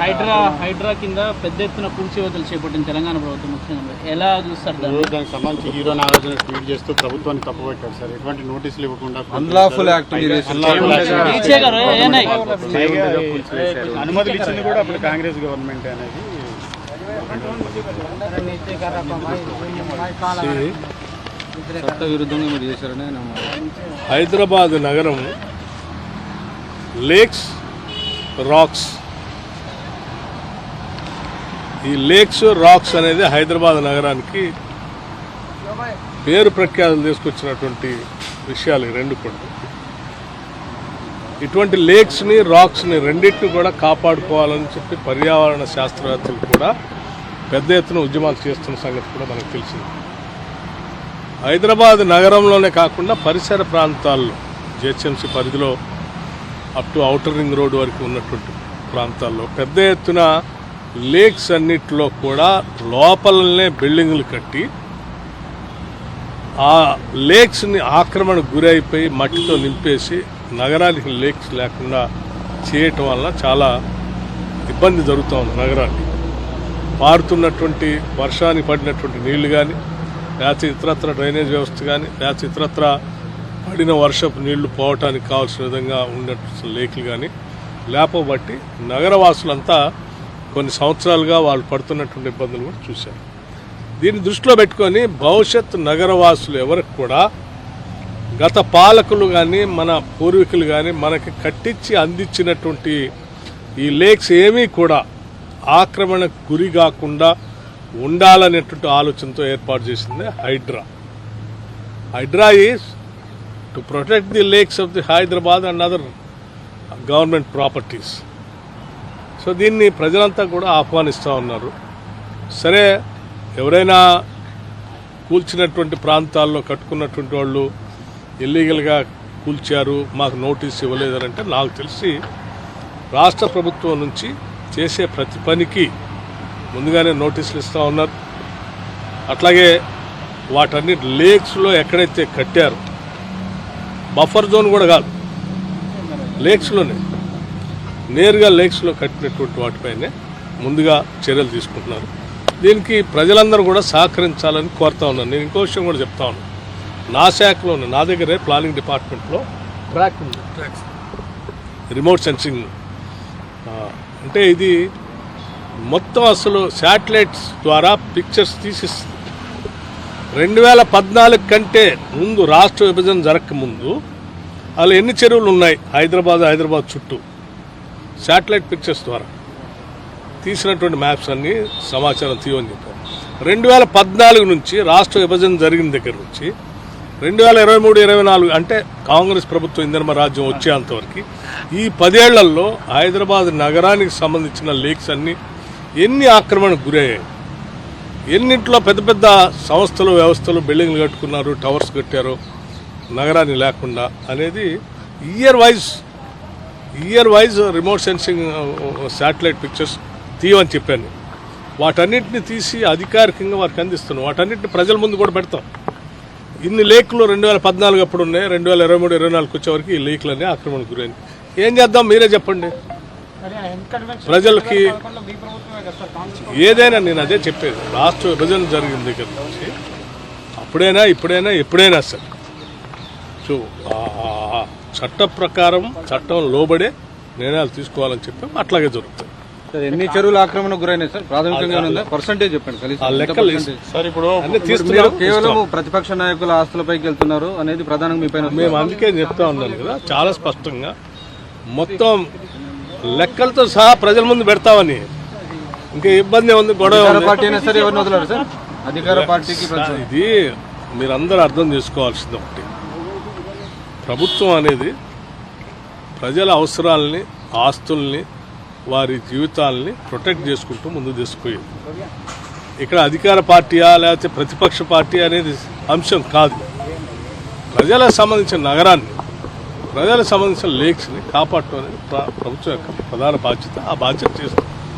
హైడ్రా హైడ్రా కింద పెద్ద ఎత్తున కూల్చివేతలు చేపట్టిన తెలంగాణ ప్రభుత్వం ముఖ్యంగా ఎలా చూస్తారు దానికి సంబంధించి హీరో నాగార్జున ట్వీట్ చేస్తూ ప్రభుత్వాన్ని తప్పుపెట్టారు సార్ ఎటువంటి నోటీసులు ఇవ్వకుండా అన్లాఫుల్ యాక్ట్ అనుమతులు ఇచ్చింది కూడా అప్పుడు కాంగ్రెస్ గవర్నమెంట్ అనేది చట్ట విరుద్ధంగా మీరు చేశారని నమ్మ హైదరాబాద్ నగరం లేక్స్ రాక్స్ ఈ లేక్స్ రాక్స్ అనేది హైదరాబాద్ నగరానికి పేరు ప్రఖ్యాతులు తీసుకొచ్చినటువంటి విషయాలు రెండు కూడా. ఇటువంటి లేక్స్ని రాక్స్ని రెండింటిని కూడా కాపాడుకోవాలని చెప్పి పర్యావరణ శాస్త్రవేత్తలు కూడా పెద్ద ఎత్తున ఉద్యమాలు చేస్తున్న సంగతి కూడా మనకు తెలిసింది. హైదరాబాద్ నగరంలోనే కాకుండా పరిసర ప్రాంతాల్లో జిహెచ్ఎంసీ పరిధిలో up to outer ring road వరకు ఉన్నటువంటి ప్రాంతాల్లో పెద్ద ఎత్తున లేక్స్ అన్నిటిలో కూడా లోపలనే బిల్డింగులు కట్టి ఆ లేక్స్ని ఆక్రమణకు గురైపోయి మట్టితో నింపేసి నగరానికి లేక్స్ లేకుండా చేయటం వల్ల చాలా ఇబ్బంది జరుగుతూ ఉంది నగరానికి. పారుతున్నటువంటి వర్షానికి పడినటువంటి నీళ్ళు కానీ లేకపోతే ఇతరత్ర డ్రైనేజ్ వ్యవస్థ కానీ లేకపోతే ఇతరత్ర పడిన వర్షపు నీళ్ళు పోవటానికి కావాల్సిన విధంగా ఉన్నటువంటి లేకులు కానీ లేపబట్టి నగరవాసులంతా కొన్ని సంవత్సరాలుగా వాళ్ళు పడుతున్నటువంటి ఇబ్బందులు కూడా చూశారు. దీన్ని దృష్టిలో పెట్టుకొని భవిష్యత్ నగరవాసులు ఎవరికి కూడా గత పాలకులు కానీ మన పూర్వీకులు కానీ మనకి కట్టించి అందించినటువంటి ఈ లేక్స్ ఏమీ కూడా ఆక్రమణకు గురి కాకుండా ఉండాలనేటువంటి ఆలోచనతో ఏర్పాటు చేసింది HYDRAA. HYDRAA is to protect the lakes of the Hyderabad and other government properties so దీన్ని ప్రజలంతా కూడా ఆహ్వానిస్తూ ఉన్నారు. సరే ఎవరైనా కూల్చినటువంటి ప్రాంతాల్లో కట్టుకున్నటువంటి వాళ్ళు ఇల్లీగల్గా కూల్చారు మాకు నోటీస్ ఇవ్వలేదనంటే నాకు తెలిసి రాష్ట్ర ప్రభుత్వం నుంచి చేసే ప్రతి పనికి ముందుగానే నోటీసులు ఇస్తూ ఉన్నారు. అట్లాగే వాటన్ని లేక్స్లో ఎక్కడైతే కట్టారో బఫర్ జోన్ కూడా కాదు. లేక్స్లోనే. నేరుగా లేక్స్లో కట్టినటువంటి వాటిపైనే ముందుగా చర్యలు తీసుకుంటున్నారు. దీనికి ప్రజలందరూ కూడా సహకరించాలని కోరుతా ఉన్నాను. నేను ఇంకో విషయం కూడా చెప్తా ఉన్నాను. నా శాఖలోనే నా దగ్గరే ప్లానింగ్ డిపార్ట్మెంట్లో ట్రాక్ ఉంది. Tracks remote sensing. అంటే ఇది మొత్తం అసలు శాటిలైట్స్ ద్వారా పిక్చర్స్ తీసిస్తుంది రెండు వేల పద్నాలుగు కంటే ముందు రాష్ట్ర విభజన జరగక ముందు అలా ఎన్ని చెరువులు ఉన్నాయి? హైదరాబాద్ హైదరాబాద్ చుట్టూ. శాటిలైట్ పిక్చర్స్ ద్వారా. తీసినటువంటి మ్యాప్స్ అన్ని సమాచారం తీయమని చెప్పారు. రెండు వేల పద్నాలుగు నుంచి రాష్ట్ర విభజన జరిగిన దగ్గర నుంచి రెండు వేల ఇరవై మూడు ఇరవై నాలుగు అంటే కాంగ్రెస్ ప్రభుత్వం ఇంధనమ రాజ్యం వచ్చేంతవరకు ఈ పదేళ్ళలో హైదరాబాద్ నగరానికి సంబంధించిన లేక్స్ అన్ని ఎన్ని ఆక్రమణకు గురయ్యాయి? ఎన్నింట్లో పెద్ద పెద్ద సంస్థలు వ్యవస్థలు బిల్డింగ్లు కట్టుకున్నారు టవర్స్ కట్టారు నగరాన్ని లేకుండా అనేది year wise year wise remote sensing satellite pictures తీయమని చెప్పాను. వాటన్నిటిని తీసి అధికారికంగా వారికి అందిస్తున్నాం. వాటన్నిటిని ప్రజల ముందు కూడా పెడతాం. ఇన్ని లేకులు రెండు వేల పద్నాలుగు అప్పుడు ఉన్నాయి. రెండు వేల ఇరవై మూడు ఇరవై నాలుగు వచ్చేవరకు ఈ లేకులన్నీ ఆక్రమణకు గురైంది ఏం చేద్దాం? మీరే చెప్పండి. ప్రజలకి ఏదైనా నేను అదే చెప్పేది. రాష్ట్ర విభజన జరిగిన దగ్గర నుంచి అప్పుడైనా ఇప్పుడైనా ఎప్పుడైనా సరే. సో చట్ట ప్రకారం చట్టం లోబడే నిర్ణయాలు తీసుకోవాలని చెప్పి అట్లాగే జరుగుతుంది. సార్ ఎన్ని చెరువులు ఆక్రమణకు గురైనాయి సార్? ప్రాథమికంగా పర్సంటేజ్ చెప్పండి? సార్ ఇప్పుడు కేవలం ప్రతిపక్ష నాయకుల ఆస్తులపైకి వెళ్తున్నారు అనేది ప్రధానంగా మీ పైన మేము అందుకే చెప్తా ఉన్నాను కదా చాలా స్పష్టంగా. మొత్తం లెక్కలతో సహా ప్రజల ముందు పెడతామని. ఇంకా ఇబ్బంది ఉంది గొడవ అధికార ఉంది. పార్టీ అయినా సరే ఎవరిని వదలరు సార్? అధికార పార్టీకి ప్రజలు ఇది మీరందరూ అర్థం చేసుకోవాల్సింది ఒకటి. ప్రభుత్వం అనేది ప్రజల అవసరాలని ఆస్తుల్ని వారి జీవితాలని ప్రొటెక్ట్ చేసుకుంటూ ముందు తీసుకుపోయేది. ఇక్కడ అధికార పార్టీయా లేకపోతే ప్రతిపక్ష పార్టీ అనేది అంశం కాదు. ప్రజలకు సంబంధించిన నగరాన్ని ప్రజలకు సంబంధించిన లేక్స్ని కాపాడటం అనేది ప్ర- ప్రభుత్వం యొక్క ప్రధాన బాధ్యత. ఆ బాధ్యత చేస్తుంది.